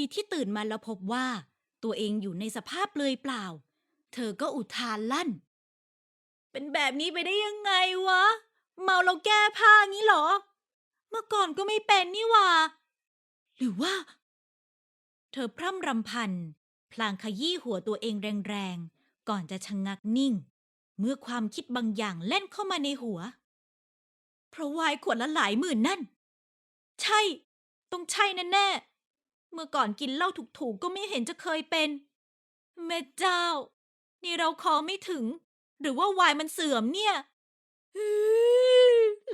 ทีที่ตื่นมาแล้วพบว่า ตัวเองอยู่ในสภาพเปลือยเปล่า เธอก็อุทานลั่น เป็นแบบนี้ไปได้ยังไงวะ เมาแล้วแก้ผ้างี้เหรอ เมื่อก่อนก็ไม่เป็นนี่หว่า หรือว่า เธอพร่ำรำพัน พลางขยี้หัวตัวเองแรงๆ ก่อนจะชะงงักนิ่ง เมื่อความคิดบางอย่างแล่นเข้ามาในหัว เพราะวายขวดละหลายหมื่นนั่น ใช่ ต้องใช่แน่ๆ เมื่อก่อนกินเหล้าถูกๆก็ไม่เห็นจะเคยเป็น แม่เจ้า นี่เราคอไม่ถึง หรือว่าวายมันเสื่อมเนี่ย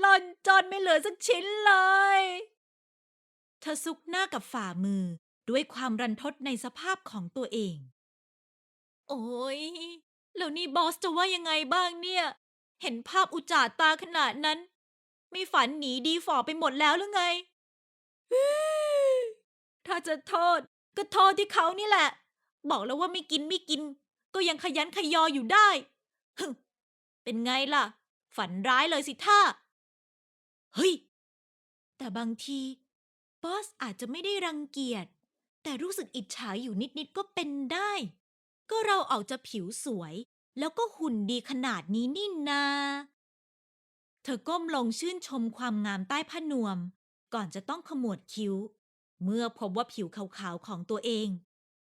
หล่อนจนไม่เหลือสักชิ้นเลยเธอซุกหน้ากับฝ่ามือด้วยความรันทดในสภาพของตัวเอง โอ้ยแล้วนี่บอสจะว่ายังไงบ้างเนี่ย เห็นภาพอุจจาตาขนาดนั้น ไม่ฝันหนีดีฝ่อไปหมดแล้วหรือไง ถ้าจะโทษ ก็โทษที่เขานี่แหละ บอกแล้วว่าไม่กินไม่กิน ก็ยังขยันขยออยู่ได้ฮึเป็นไงล่ะ ฝันร้ายเลยสิท่าเฮ้ย แต่บางทีบอสอาจจะไม่ได้รังเกียจ แต่รู้สึกอิจฉาอยู่นิดๆก็เป็นได้ ก็เราออกจะผิวสวย แล้วก็หุ่นดีขนาดนี้นี่นา เธอก้มลงชื่นชมความงามใต้ผ้านวม ก่อนจะต้องขมวดคิ้ว เมื่อพบว่าผิวขาวๆของตัวเอง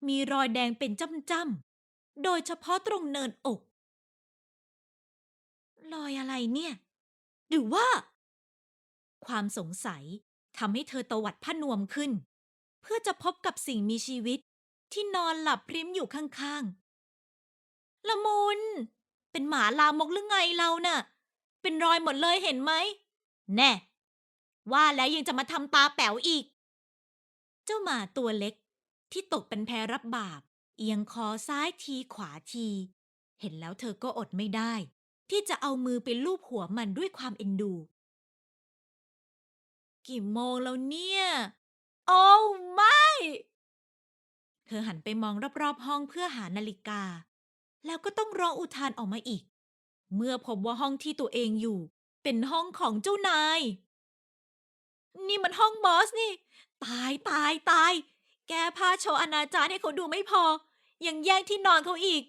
มีรอยแดงเป็นจ้ำๆ โดยเฉพาะตรงเนินอก รอยอะไรเนี่ย หรือว่า ความสงสัยทำให้เธอตวัดผ้านวมขึ้น เพื่อจะพบกับสิ่งมีชีวิตที่นอนหลับพริ้มอยู่ข้างๆ ละมุน เป็นหมาลามกหรือไงเราน่ะ เป็นรอยหมดเลยเห็นไหม แน่ ว่าแล้วยังจะมาทำตาแป๋วอีก เจ้าหมาตัวเล็ก ที่ตกเป็นแพรับบาป เอียงคอซ้ายทีขวาที เห็นแล้วเธอก็อดไม่ได้ ที่จะเอามือไปลูบหัวมันด้วยความเอ็นดู กี่โมงแล้วเนี่ย โอ้ไม่ เธอหันไปมองรอบๆห้องเพื่อหานาฬิกา แล้วก็ต้องร้องอุทานออกมาอีก เมื่อพบว่าห้องที่ตัวเองอยู่ เป็นห้องของเจ้านายนี่มันห้องบอสนี่ ตายตายตาย แกพาโชว์อนาจารให้เขาดูไม่พอ ยังแย่งที่นอนเขาอีก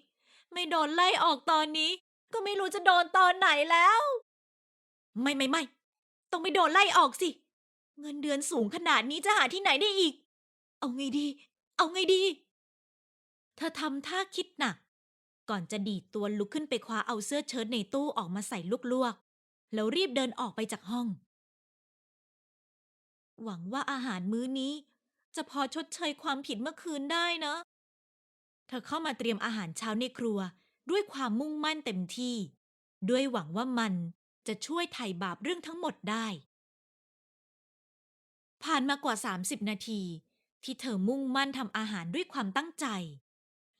ไม่โดนไล่ออกตอนนี้ ก็ไม่รู้จะโดนตอนไหนแล้ว ไม่ไม่ไม่ต้องไม่โดนไล่ออกสิ เงินเดือนสูงขนาดนี้จะหาที่ไหนได้อีก เอาไงดี เอาไงดี เธอทำท่าคิดหนัก ก่อนจะดีดตัวลุกขึ้นไปคว้าเอาเสื้อเชิ้ตในตู้ออกมาใส่ลวกๆแล้วรีบเดินออกไปจากห้อง หวังว่าอาหารมื้อนี้ จะพอชดเชยความผิดเมื่อคืนได้นะ เธอเข้ามาเตรียมอาหารเช้าในครัวด้วยความมุ่งมั่นเต็มที่ ด้วยหวังว่ามันจะช่วยไถ่บาปเรื่องทั้งหมดได้ ผ่านมากว่า 30 นาที ที่เธอมุ่งมั่นทำอาหารด้วยความตั้งใจ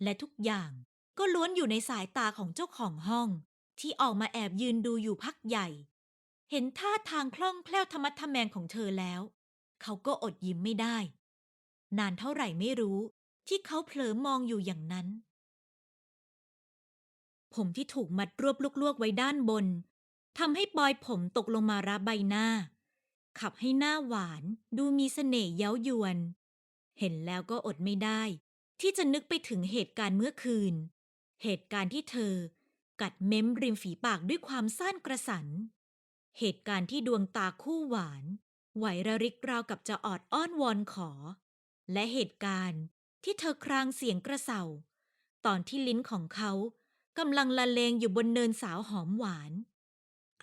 และทุกอย่างก็ล้วนอยู่ในสายตาของเจ้าของห้อง ที่ออกมาแอบยืนดูอยู่พักใหญ่ เห็นท่าทางคล่องแคล่วธรรมะทแมงของเธอแล้ว เขาก็อดยิ้มไม่ได้ นานเท่าไหร่ไม่รู้ที่เขาเผลอมองอยู่อย่างนั้น ผมที่ถูกมัดรวบลวกๆไว้ด้านบนทำให้ปลอยผมตกลงมารับใบหน้า ขับให้หน้าหวานดูมีเสน่ห์เย้ายวน เห็นแล้วก็อดไม่ได้ ที่จะนึกไปถึงเหตุการณ์เมื่อคืน เหตุการณ์ที่เธอ กัดเม้มริมฝีปากด้วยความซ่านกระสัน เหตุการณ์ที่ดวงตาคู่หวาน ไหวระริกราวกับจะออดอ้อนวอนขอ และเหตุการณ์ที่เธอครางเสียงกระเซาตอนที่ลิ้นของเขากำลังละเลงอยู่บนเนินสาวหอมหวาน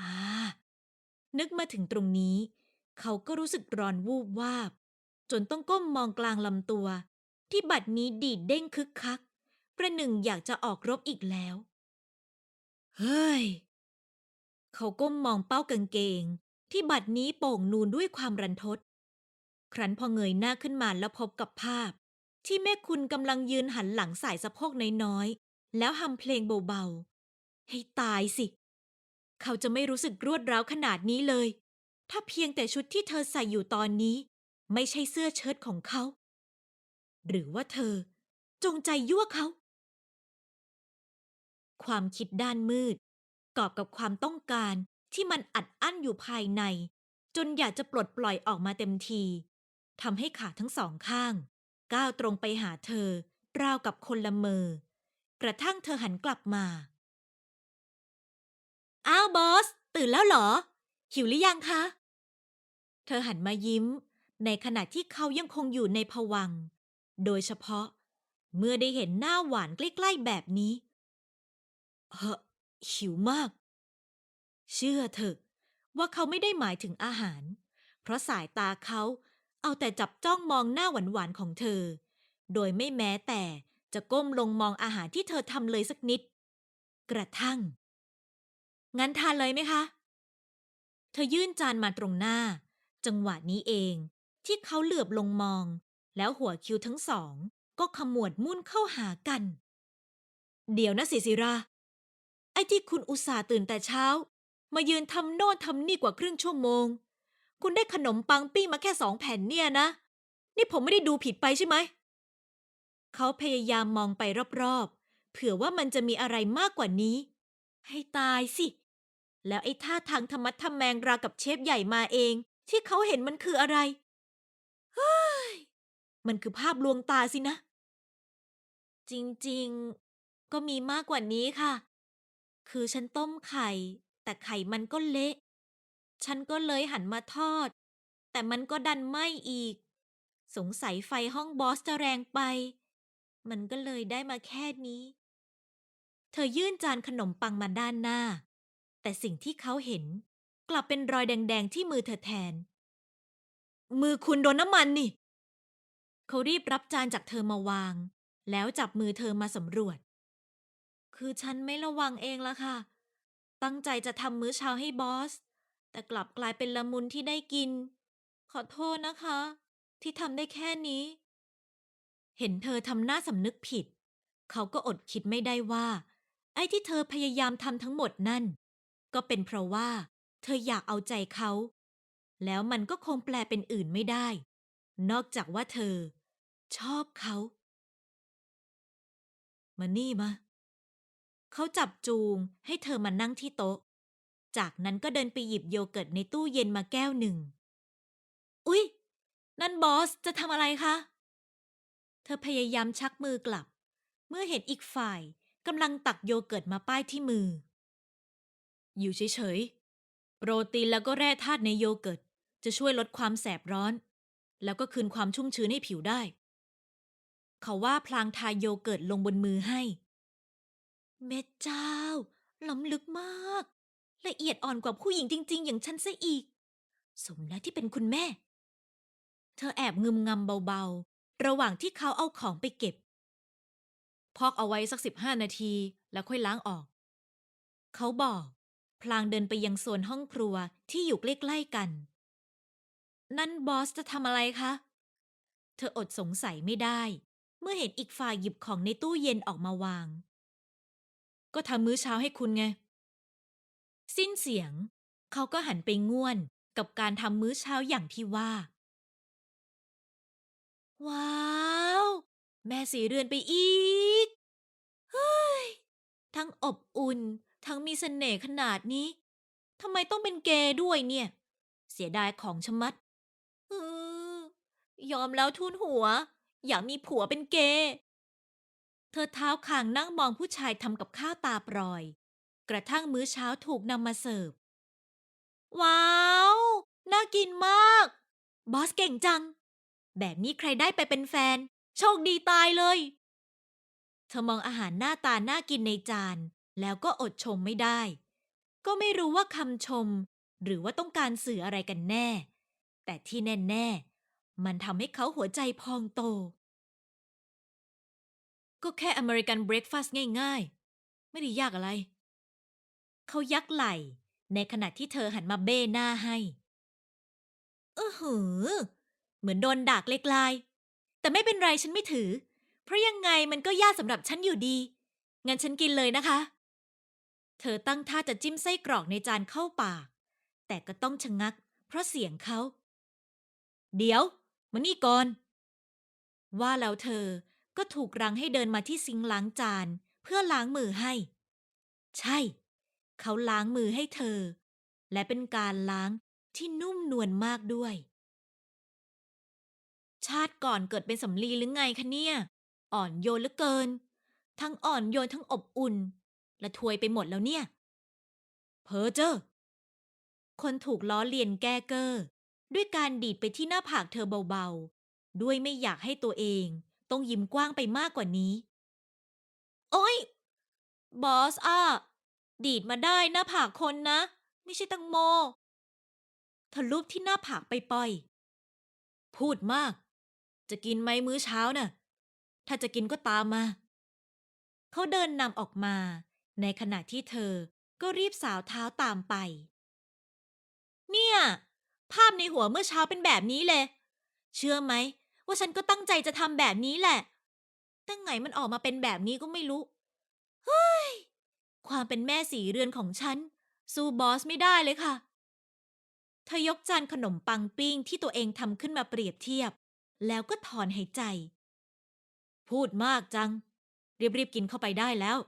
อ่านึกมาถึงตรงนี้ เขาก็รู้สึกร้อนวูบวาบ จนต้องก้มมองกลางลำตัว ที่บัดนี้ดีดเด้งคึกคัก ประหนึ่งอยากจะออกรบอีกแล้ว เฮ้ย เขาก้มมองเป้ากางเกง ที่บัดนี้โป่งนูนด้วยความรันทด ครั้นพอเงยหน้าขึ้นมาแล้วพบกับภาพ ที่แม่คุณกำลังยืนหันหลังสายสะโพกน้อยๆ แล้วฮัมเพลงเบาๆ ให้ตายสิ เขาจะไม่รู้สึกรวดร้าวขนาดนี้เลย ถ้าเพียงแต่ชุดที่เธอใส่อยู่ตอนนี้ ไม่ใช่เสื้อเชิ้ตของเขา หรือว่าเธอ จงใจยั่วเขา ความคิดด้านมืดกอบกับความต้องการ ที่มันอัดอั้นอยู่ภายใน จนอยากจะปลดปล่อยออกมาเต็มทีทำให้ขาทั้งสองข้าง ก้าวตรงไปหาเธอ ราวกับคนละเมอ กระทั่งเธอหันกลับมา อ้าวบอส ตื่นแล้วเหรอ หิวหรือยังคะ เธอหันมายิ้ม ในขณะที่เขายังคงอยู่ในภวัง โดยเฉพาะ เมื่อได้เห็นหน้าหวานใกล้ๆแบบนี้เฮหิวมาก เชื่อเถอะ ว่าเขาไม่ได้หมายถึงอาหาร เพราะสายตาเขาเอาแต่จับจ้องมองหน้าหวานๆของเธอ โดยไม่แม้แต่จะก้มลงมองอาหารที่เธอทำเลยสักนิด กระทั่ง งั้นทานเลยไหมคะ เธอยื่นจานมาตรงหน้า จังหวะนี้เองที่เขาเหลือบลงมอง แล้วหัวคิ้วทั้งสอง ก็ขมวดมุ่นเข้าหากัน เดี๋ยวนะสิสิรา ไอ้ที่คุณอุตส่าห์ตื่นแต่เช้า มายืนทำโน่นทำนี่กว่าครึ่งชั่วโมง คุณได้ขนมปังปิ้งมาแค่สองแผ่นเนี่ยนะ นี่ผมไม่ได้ดูผิดไปใช่ไหม เขาพยายามมองไปรอบๆ เผื่อว่ามันจะมีอะไรมากกว่านี้ ให้ตายสิ แล้วไอ้ท่าทางธรรมัดทำแมงรากับเชฟใหญ่มาเอง ที่เขาเห็นมันคืออะไร เฮ้ย มันคือภาพลวงตาสินะ จริงๆ ก็มีมากกว่านี้ค่ะ คือฉันต้มไข่ แต่ไข่มันก็เละ ฉันก็เลยหันมาทอด แต่มันก็ดันไหม้อีก สงสัยไฟห้องบอสจะแรงไป มันก็เลยได้มาแค่นี้ เธอยื่นจานขนมปังมาด้านหน้า แต่สิ่งที่เขาเห็นกลับเป็นรอยแดง ๆ ที่มือเธอแทน มือคุณโดนน้ำมันนี่ เขารีบรับจานจากเธอมาวาง แล้วจับมือเธอมาสำรวจ คือฉันไม่ระวังเองละค่ะ ตั้งใจจะทำมื้อเช้าให้บอส แต่กลับกลายเป็นละมุนที่ได้กิน ขอโทษนะคะ ที่ทำได้แค่นี้ เห็นเธอทำหน้าสำนึกผิด เขาก็อดคิดไม่ได้ว่า ไอ้ที่เธอพยายามทำทั้งหมดนั่น ก็เป็นเพราะว่า เธออยากเอาใจเขา แล้วมันก็คงแปลเป็นอื่นไม่ได้ นอกจากว่าเธอ ชอบเขา มานี่มา เขาจับจูงให้เธอมานั่งที่โต๊ะ จากนั้นก็เดินไปหยิบโยเกิร์ตในตู้เย็นมาแก้วหนึ่ง อุ๊ย นั่นบอสจะทำอะไรคะ เธอพยายามชักมือกลับ เมื่อเห็นอีกฝ่ายกำลังตักโยเกิร์ตมาป้ายที่มือ อยู่เฉยๆ โปรตีนแล้วก็แร่ธาตุในโยเกิร์ตจะช่วยลดความแสบร้อน แล้วก็คืนความชุ่มชื้นให้ผิวได้ เขาว่าพลางทาโยเกิร์ตลงบนมือให้ เม็ดเจ้า ล้ำลึกมาก ละเอียดอ่อนกว่าผู้หญิงจริง ๆ อย่างฉันซะอีก สมแล้วที่เป็นคุณแม่ เธอแอบงึมงำเบาๆ ระหว่างที่เขาเอาของไปเก็บ พอกเอาไว้สักสิบห้านาทีแล้วค่อยล้างออก เขาบอก พลางเดินไปยังโซนห้องครัวที่อยู่ใกล้ๆกัน นั่นบอสจะทำอะไรคะ เธออดสงสัยไม่ได้ เมื่อเห็นอีกฝ่ายหยิบของในตู้เย็นออกมาวาง ก็ทำมื้อเช้าให้คุณไง สิ้นเสียง เขาก็หันไปง่วนกับการทำมื้อเช้าอย่างที่ว่า ว้าว แม่สีเรือนไปอีก เฮ้ย ทั้งอบอุ่น ทั้งมีเสน่ห์ขนาดนี้ทำไมต้องเป็นเกย์ด้วยเนี่ย เสียดายของชะมัดอยอมแล้วทุนหัว อยากมีผัวเป็นเกย์ เธอเท้าคางนั่งมองผู้ชายทำกับข้าวตาปรอย กระทั่งมื้อเช้าถูกนำมาเสิร์ฟ ว้าว น่ากินมาก บอสเก่งจัง แบบนี้ใครได้ไปเป็นแฟน โชคดีตายเลย เธอมองอาหารหน้าตาน่ากินในจาน แล้วก็อดชมไม่ได้ ก็ไม่รู้ว่าคำชม หรือว่าต้องการสื่ออะไรกันแน่ แต่ที่แน่ ๆ มันทำให้เขาหัวใจพองโต ก็แค่อเมริกันเบรคฟาสต์ง่ายๆ ไม่ได้ยากอะไร เขายักไหล่ ในขณะที่เธอหันมาเบ้หน้าให้เออหือ เหมือนโดนด่าเลกลาย แต่ไม่เป็นไรฉันไม่ถือ เพราะยังไงมันก็ยากสำหรับฉันอยู่ดี งั้นฉันกินเลยนะคะ เธอตั้งท่าจะจิ้มไส้กรอกในจานเข้าปาก แต่ก็ต้องชะงัก เพราะเสียงเขา เดี๋ยว มานี่ก่อน ว่าแล้วเธอ ก็ถูกรังให้เดินมาที่ซิงล้างจาน เพื่อล้างมือให้ ใช่ เขาล้างมือให้เธอ และเป็นการล้างที่นุ่มนวลมากด้วย ชาติก่อนเกิดเป็นสำลีหรือไงคะเนี่ย อ่อนโยนเหลือเกิน ทั้งอ่อนโยนทั้งอบอุ่น และถวยไปหมดแล้วเนี่ย เพอเจอคนถูกล้อเลียนแก้เกอร์ด้วยการดีดไปที่หน้าผากเธอเบาๆ ด้วยไม่อยากให้ตัวเอง ต้องยิ้มกว้างไปมากกว่านี้ โอ๊ยบอสอะดีดมาได้หน้าผากคนนะ ไม่ใช่ตังโมเธอลูบที่หน้าผากไปปล่อย พูดมาก จะกินไหมมื้อเช้าน่ะ ถ้าจะกินก็ตามมา เขาเดินนำออกมา ในขณะที่เธอก็รีบสาวเท้าตามไป เนี่ย ภาพในหัวเมื่อเช้าเป็นแบบนี้เลย เชื่อไหม ว่าฉันก็ตั้งใจจะทำแบบนี้แหละ แต่ไงมันออกมาเป็นแบบนี้ก็ไม่รู้ เฮ้ย ความเป็นแม่สีเรือนของฉัน สู้บอสไม่ได้เลยค่ะเธอยกจานขนมปังปิ้งที่ตัวเองทำขึ้นมาเปรียบเทียบ แล้วก็ถอนหายใจ พูดมากจัง รีบๆกินเข้าไปได้แล้ว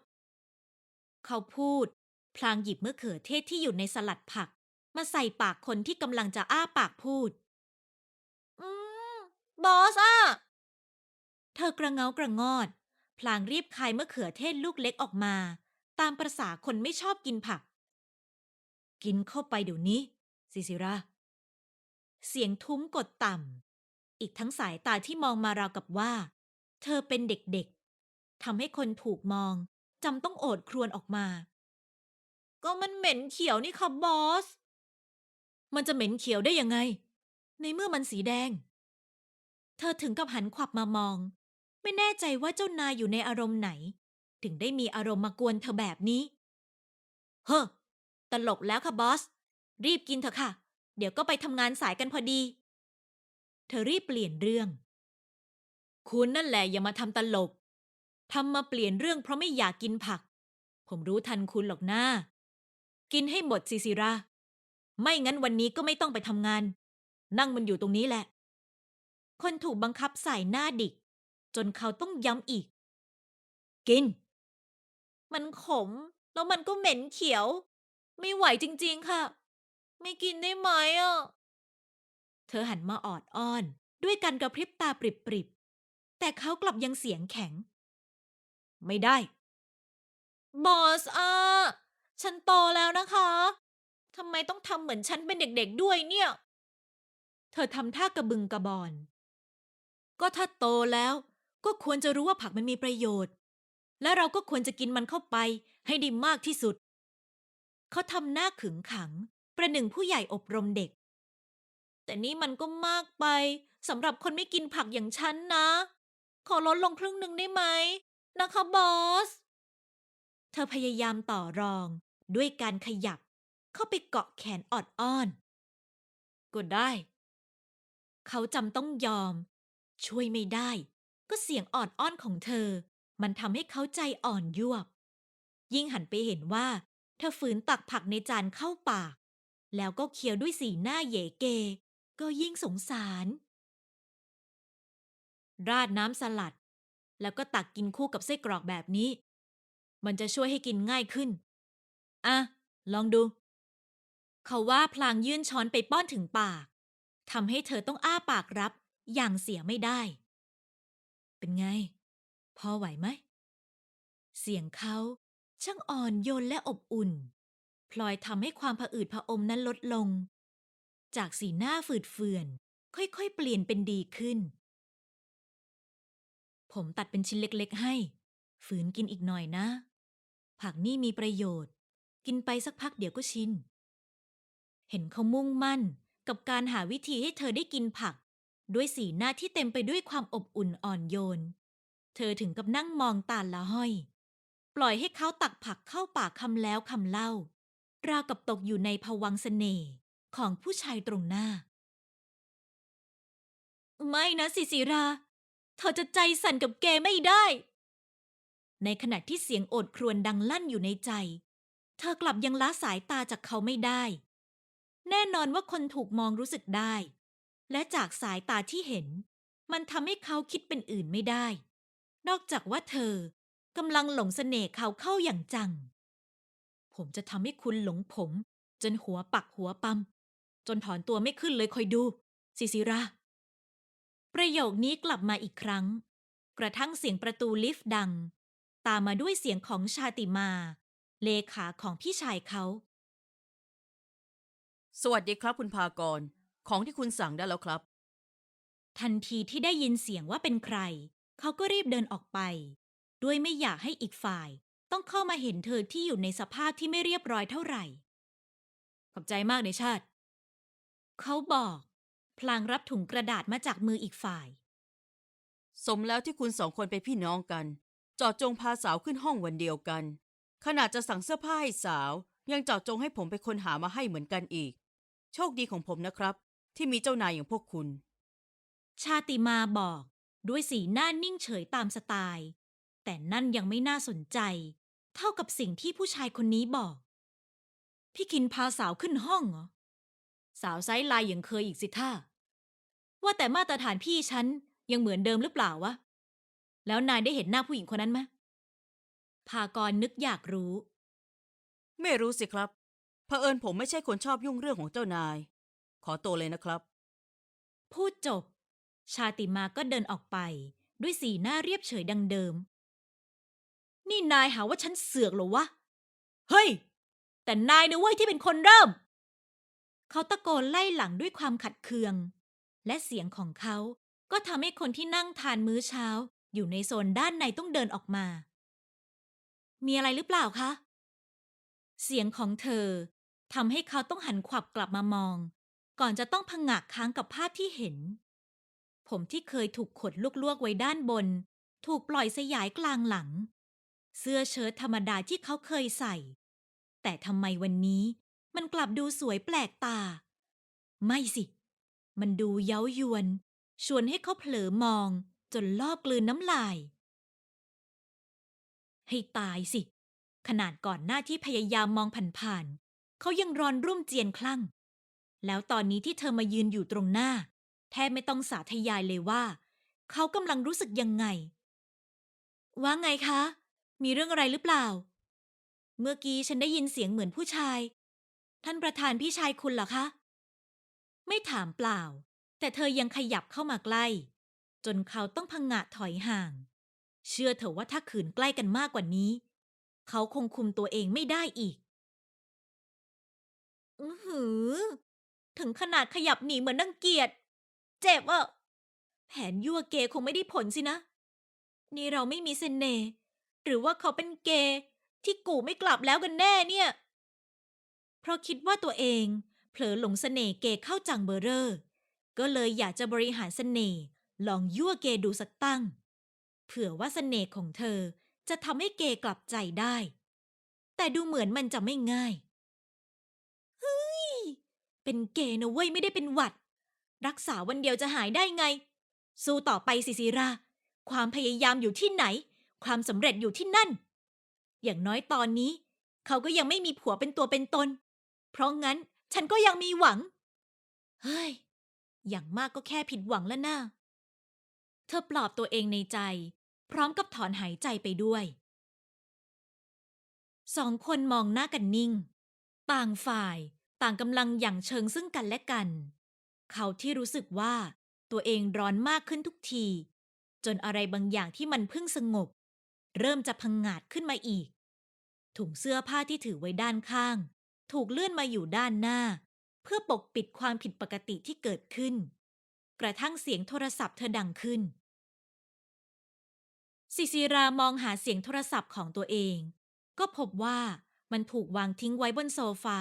เขาพูด พลางหยิบมะเขือเทศที่อยู่ในสลัดผัก มาใส่ปากคนที่กำลังจะอ้าปากพูด บอสอะ เธอกระเงากระงอด พลางรีบคายมะเขือเทศลูกเล็กออกมา ตามประษาคนไม่ชอบกินผัก กินเข้าไปเดี๋ยวนี้ซิซิราเสียงทุ้มกดต่ำ อีกทั้งสายตาที่มองมาราวกับว่า เธอเป็นเด็กๆทำให้คนถูกมองจำต้องโอดครวญออกมา ก็มันเหม็นเขียวนี่ค่ะบอส มันจะเหม็นเขียวได้ยังไง ในเมื่อมันสีแดง เธอถึงกับหันขวับมามอง ไม่แน่ใจว่าเจ้านายอยู่ในอารมณ์ไหน ถึงได้มีอารมณ์มากวนเธอแบบนี้ เฮ้อตลกแล้วค่ะบอส รีบกินเถอะค่ะ เดี๋ยวก็ไปทำงานสายกันพอดี เธอรีบเปลี่ยนเรื่อง คุณนั่นแหละอย่ามาทำตลกทำมาเปลี่ยนเรื่องเพราะไม่อยากกินผัก ผมรู้ทันคุณหรอกนะกินให้หมดซิซิรา ไม่งั้นวันนี้ก็ไม่ต้องไปทำงาน นั่งมันอยู่ตรงนี้แหละ คนถูกบังคับใส่หน้าดิก จนเขาต้องย้ำอีก กิน มันขม แล้วมันก็เหม็นเขียว ไม่ไหวจริง ๆ ค่ะ ไม่กินได้ไหมอะ เธอหันมาออดอ้อน ด้วยการกระพริบตาปริบๆ แต่เขากลับยังเสียงแข็ง ไม่ได้ บอสอะ ฉันโตแล้วนะคะทำไมต้องทำเหมือนฉันเป็นเด็กๆด้วยเนี่ย เธอทำท่ากระบึงกระบอน ก็ถ้าโตแล้วก็ควรจะรู้ว่าผักมันมีประโยชน์ และเราก็ควรจะกินมันเข้าไปให้ได้มากที่สุด เขาทำหน้าขึงขัง ประหนึ่งผู้ใหญ่อบรมเด็ก แต่นี่มันก็มากไปสำหรับคนไม่กินผักอย่างฉันนะ ขอลดลงครึ่งหนึ่งได้ไหมนะคะบอส เธอพยายามต่อรองด้วยการขยับเข้าไปเกาะแขนออดอ้อน ก็ได้ เขาจำต้องยอม ช่วยไม่ได้ ก็เสียงออดอ้อนของเธอ มันทำให้เขาใจอ่อนยวบ ยิ่งหันไปเห็นว่า เธอฝืนตักผักในจานเข้าปาก แล้วก็เคี้ยวด้วยสีหน้าเยเก ก็ยิ่งสงสาร ราดน้ำสลัด แล้วก็ตักกินคู่กับไส้กรอกแบบนี้ มันจะช่วยให้กินง่ายขึ้น อะ ลองดู เขาว่าพลางยื่นช้อนไปป้อนถึงปากทำให้เธอต้องอ้าปากรับ อย่างเสียไม่ได้ เป็นไง พอไหวไหม เสียงเขาช่างอ่อนโยนและอบอุ่น พลอยทำให้ความผะอืดผะอมนั้นลดลง จากสีหน้าฝืดเฟือน ค่อยๆ เปลี่ยนเป็นดีขึ้น ผมตัดเป็นชิ้นเล็กๆให้ ฝืนกินอีกหน่อยนะ ผักนี่มีประโยชน์ กินไปสักพักเดี๋ยวก็ชิน เห็นเขามุ่งมั่นกับการหาวิธีให้เธอได้กินผัก ด้วยสีหน้าที่เต็มไปด้วยความอบอุ่นอ่อนโยน เธอถึงกับนั่งมองตาละห้อย ปล่อยให้เขาตักผักเข้าปากคำแล้วคำเล่า ราวกับตกอยู่ในภวังค์เสน่ห์ของผู้ชายตรงหน้า ไม่นะสิสิรา เธอจะใจสั่นกับเกไม่ได้ ในขณะที่เสียงโอดครวญดังลั่นอยู่ในใจ เธอกลับยังละสายตาจากเขาไม่ได้ แน่นอนว่าคนถูกมองรู้สึกได้ และจากสายตาที่เห็น มันทำให้เขาคิดเป็นอื่นไม่ได้ นอกจากว่าเธอกำลังหลงเสน่ห์เขาเข้าอย่างจัง ผมจะทำให้คุณหลงผม จนหัวปักหัวปั๊มจนถอนตัวไม่ขึ้นเลยคอยดูซิซิราประโยคนี้กลับมาอีกครั้ง กระทั่งเสียงประตูลิฟต์ดัง ตามมาด้วยเสียงของชาติมา เลขาของพี่ชายเขา สวัสดีครับคุณพากร ของที่คุณสั่งได้แล้วครับ ทันทีที่ได้ยินเสียงว่าเป็นใคร เขาก็รีบเดินออกไป ด้วยไม่อยากให้อีกฝ่าย ต้องเข้ามาเห็นเธอที่อยู่ในสภาพที่ไม่เรียบร้อยเท่าไหร่ ขอบใจมากในชาติ เขาบอก พลางรับถุงกระดาษมาจากมืออีกฝ่าย สมแล้วที่คุณสองคนเป็นพี่น้องกันเจอดจงพาสาวขึ้นห้องวันเดียวกัน ขนาดจะสั่งเสื้อผ้าให้สาว ยังเจอดจงให้ผมเป็นคนหามาให้เหมือนกันอีก โชคดีของผมนะครับ ที่มีเจ้านายอย่างพวกคุณ ชาติมาบอก ด้วยสีหน้านิ่งเฉยตามสไตล์ แต่นั่นยังไม่น่าสนใจ เท่ากับสิ่งที่ผู้ชายคนนี้บอก พี่คินพาสาวขึ้นห้องเหรอ สาวไซส์ไลน์ยังเคยอีกสิท่า ว่าแต่มาตรฐานพี่ฉันยังเหมือนเดิมหรือเปล่าวะ แล้วนายได้เห็นหน้าผู้หญิงคนนั้นไหมพากรนึกอยากรู้ ไม่รู้สิครับเผอิญผมไม่ใช่คนชอบยุ่งเรื่องของเจ้านาย ขอตัวเลยนะครับ พูดจบ ชาติมาก็เดินออกไป ด้วยสีหน้าเรียบเฉยดังเดิม นี่นายหาว่าฉันเสือกเหรอวะ เฮ้ย แต่นายนะเว้ยที่เป็นคนเริ่ม เขาตะโกนไล่หลังด้วยความขัดเคือง และเสียงของเขาก็ทำให้คนที่นั่งทานมื้อเช้า อยู่ในโซนด้านในต้องเดินออกมา มีอะไรหรือเปล่าคะ เสียงของเธอทำให้เขาต้องหันขวับกลับมามอง ก่อนจะต้องพังงากค้างกับภาพที่เห็น ผมที่เคยถูกขดลวกๆไว้ด้านบน ถูกปล่อยสยายกลางหลัง เสื้อเชิ้ตธรรมดาที่เขาเคยใส่ แต่ทำไมวันนี้มันกลับดูสวยแปลกตา ไม่สิ มันดูเย้ายวน ชวนให้เขาเผลอมอง จนลอบกลืนน้ำลาย ให้ตายสิ ขนาดก่อนหน้าที่พยายามมองผ่านๆเขายังรอนรุ่มเจียนคลั่ง แล้วตอนนี้ที่เธอมายืนอยู่ตรงหน้า แทบไม่ต้องสาธยายเลยว่า เขากำลังรู้สึกยังไง ว่าไงคะ มีเรื่องอะไรหรือเปล่า เมื่อกี้ฉันได้ยินเสียงเหมือนผู้ชาย ท่านประธานพี่ชายคุณเหรอคะ ไม่ถามเปล่า แต่เธอยังขยับเข้ามาใกล้ จนเขาต้องพังงะถอยห่าง เชื่อเถอะว่าถ้าขืนใกล้กันมากกว่านี้ เขาคงคุมตัวเองไม่ได้อีก อือหือ ถึงขนาดขยับหนีเหมือนนังเกียจเจ็บอะแผนยั่วเกย์คงไม่ได้ผลสินะ นี่เราไม่มีเสน่ห์หรือว่าเขาเป็นเกย์ที่กูไม่กลับแล้วกันแน่เนี่ย เพราะคิดว่าตัวเองเผลอหลงเสน่ห์เกย์เข้าจังเบอร์เรอร์ก็เลยอยากจะบริหารเสน่ห์ลองยั่วเกย์ดูสักตั้ง เผื่อว่าเสน่ห์ของเธอจะทำให้เกย์กลับใจได้ แต่ดูเหมือนมันจะไม่ง่าย เป็นเกย์นะเว้ยไม่ได้เป็นหวัด รักษาวันเดียวจะหายได้ไง สู้ต่อไปสิสิรา ความพยายามอยู่ที่ไหน ความสำเร็จอยู่ที่นั่น อย่างน้อยตอนนี้ เขาก็ยังไม่มีผัวเป็นตัวเป็นตน เพราะงั้นฉันก็ยังมีหวัง เฮ้ย อย่างมากก็แค่ผิดหวังแล้วนะ่าเธอปลอบตัวเองในใจ พร้อมกับถอนหายใจไปด้วย สองคนมองหน้ากันนิ่ง ต่างฝ่าย ต่างกำลังหยั่งเชิงซึ่งกันและกัน เขาที่รู้สึกว่าตัวเองร้อนมากขึ้นทุกที จนอะไรบางอย่างที่มันเพิ่งสงบ เริ่มจะพังงาดขึ้นมาอีก ถุงเสื้อผ้าที่ถือไว้ด้านข้าง ถูกเลื่อนมาอยู่ด้านหน้า เพื่อปกปิดความผิดปกติที่เกิดขึ้น กระทั่งเสียงโทรศัพท์เธอดังขึ้นซิซิรามองหาเสียงโทรศัพท์ของตัวเอง ก็พบว่ามันถูกวางทิ้งไว้บนโซฟา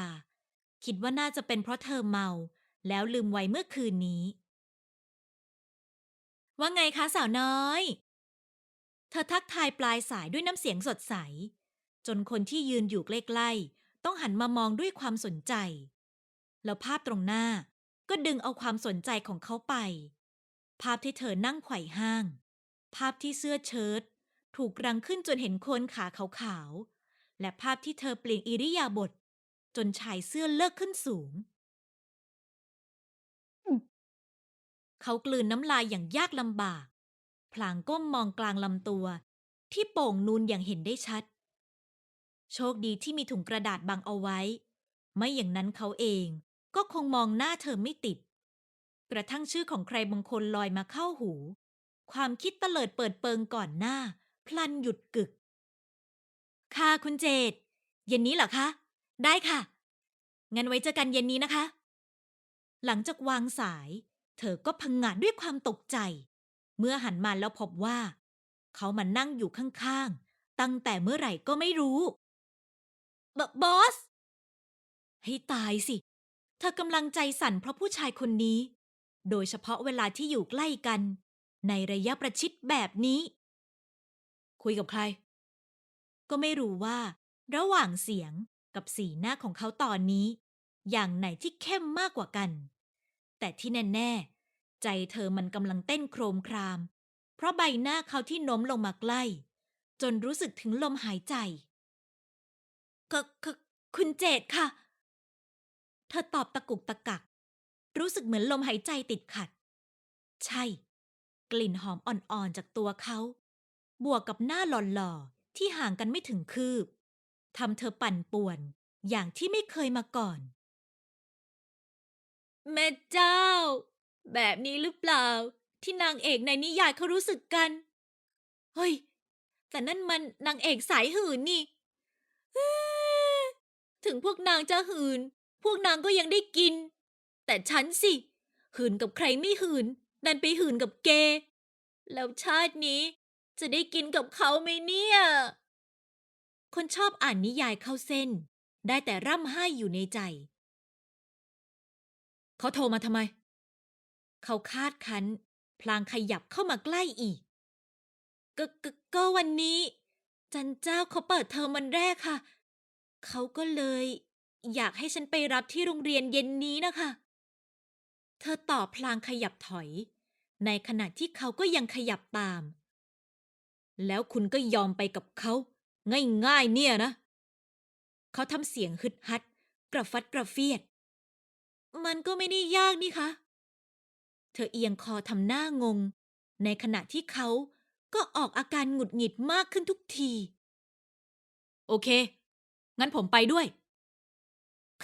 คิดว่าน่าจะเป็นเพราะเธอเมา แล้วลืมไว้เมื่อคืนนี้ ว่าไงคะสาวน้อย เธอทักทายปลายสายด้วยน้ำเสียงสดใส จนคนที่ยืนอยู่ใกล้ๆต้องหันมามองด้วยความสนใจ แล้วภาพตรงหน้าก็ดึงเอาความสนใจของเขาไป ภาพที่เธอนั่งไขว่ห้าง ภาพที่เสื้อเชิ้ตถูกรังขึ้นจนเห็นโคนขาขาวๆและภาพที่เธอเปลี่ยนอิริยาบถ จนชายเสื้อเลิกขึ้นสูง เขากลืนน้ำลายอย่างยากลำบาก พลางก้มมองกลางลำตัว ที่โป่งนูนอย่างเห็นได้ชัด โชคดีที่มีถุงกระดาษบังเอาไว้ ไม่อย่างนั้นเขาเองก็คงมองหน้าเธอไม่ติด กระทั่งชื่อของใครบางคนลอยมาเข้าหู ความคิดเตลิดเปิดเปิงก่อนหน้า พลันหยุดกึก ค่ะคุณเจดเย็นนี้เหรอคะ ได้ค่ะ งั้นไว้เจอกันเย็นนี้นะคะ หลังจากวางสาย เธอก็พังงาดด้วยความตกใจ เมื่อหันมาแล้วพบว่า เขามานั่งอยู่ข้างๆ ตั้งแต่เมื่อไหร่ก็ไม่รู้บบอส ให้ตายสิ เธอกำลังใจสั่นเพราะผู้ชายคนนี้ โดยเฉพาะเวลาที่อยู่ใกล้กัน ในระยะประชิดแบบนี้ คุยกับใคร ก็ไม่รู้ว่า ระหว่างเสียง กับสีหน้าของเขาตอนนี้ อย่างไหนที่เข้มมากกว่ากัน แต่ที่แน่ๆ ใจเธอมันกำลังเต้นโครมคราม เพราะใบหน้าเขาที่โน้มลงมาใกล้ จนรู้สึกถึงลมหายใจก็ก็คุณเจดค่ะ เธอตอบตะกุกตะกัก รู้สึกเหมือนลมหายใจติดขัด ใช่ กลิ่นหอมอ่อนๆจากตัวเขา บวกกับหน้าหล่อๆที่ห่างกันไม่ถึงคืบ ทำเธอปั่นป่วน อย่างที่ไม่เคยมาก่อน แม่เจ้า แบบนี้หรือเปล่า ที่นางเอกในนิยายเขารู้สึกกัน เฮ้ย แต่นั่นมันนางเอกสายหื่นนี่ ถึงพวกนางจะหื่น พวกนางก็ยังได้กิน แต่ฉันสิหื่นกับใครไม่หื่นดันไปหื่นกับเก แล้วชาตินี้จะได้กินกับเขาไหมเนี่ย คนชอบอ่านนิยายเข้าเส้น ได้แต่ร่ำไห้อยู่ในใจ เขาโทรมาทำไม เขาคาดคั้น พลางขยับเข้ามาใกล้อีกก็ก็ก็วันนี้ จันเจ้าเขาเปิดเทอมวันแรกค่ะ เขาก็เลย อยากให้ฉันไปรับที่โรงเรียนเย็นนี้นะคะ เธอตอบพลางขยับถอย ในขณะที่เขาก็ยังขยับตาม แล้วคุณก็ยอมไปกับเขา ง่ายๆเนี่ยนะ เขาทำเสียงฮึดฮัด กระฟัดกระเฟียด มันก็ไม่ได้ยากนี่คะ เธอเอียงคอทำหน้างง ในขณะที่เขาก็ออกอาการหงุดหงิดมากขึ้นทุกที โอเค งั้นผมไปด้วย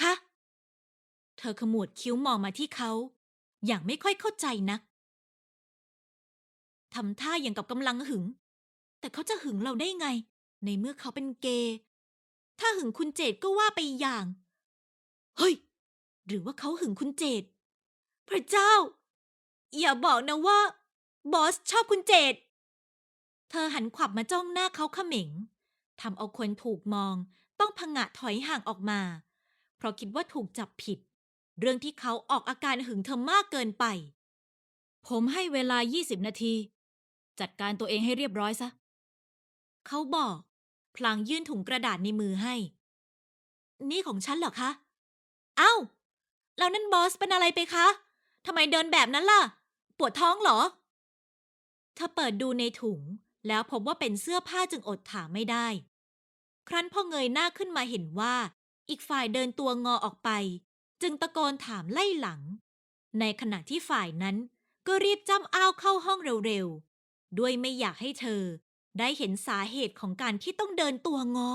คะ เธอขมวดคิ้วมองมาที่เขา อย่างไม่ค่อยเข้าใจนักทำท่าอย่างกับกำลังหึง แต่เขาจะหึงเราได้ไง ในเมื่อเขาเป็นเกย์ถ้าหึงคุณเจดก็ว่าไปอย่าง เฮ้ย หรือว่าเขาหึงคุณเจดพระเจ้า อย่าบอกนะว่า บอสชอบคุณเจดเธอหันขวับมาจ้องหน้าเขาเขม็งทำเอาคนถูกมองต้องผงะถอยห่างออกมา เพราะคิดว่าถูกจับผิด เรื่องที่เขาออกอาการหึงเธอมากเกินไป ผมให้เวลา 20 นาที จัดการตัวเองให้เรียบร้อยซะ เขาบอก พลางยื่นถุงกระดาษในมือให้ นี่ของฉันเหรอคะ เอ้า แล้วนั่นบอสเป็นอะไรไปคะ ทำไมเดินแบบนั้นล่ะ ปวดท้องเหรอ เธอเปิดดูในถุง แล้วพบว่าเป็นเสื้อผ้าจึงอดถามไม่ได้ ครั้นพอเงยหน้าขึ้นมาเห็นว่า อีกฝ่ายเดินตัวงอออกไป จึงตะโกนถามไล่หลัง ในขณะที่ฝ่ายนั้นก็รีบจ้ำอ้าวเข้าห้องเร็วๆ ด้วยไม่อยากให้เธอ ได้เห็นสาเหตุของการที่ต้องเดินตัวงอ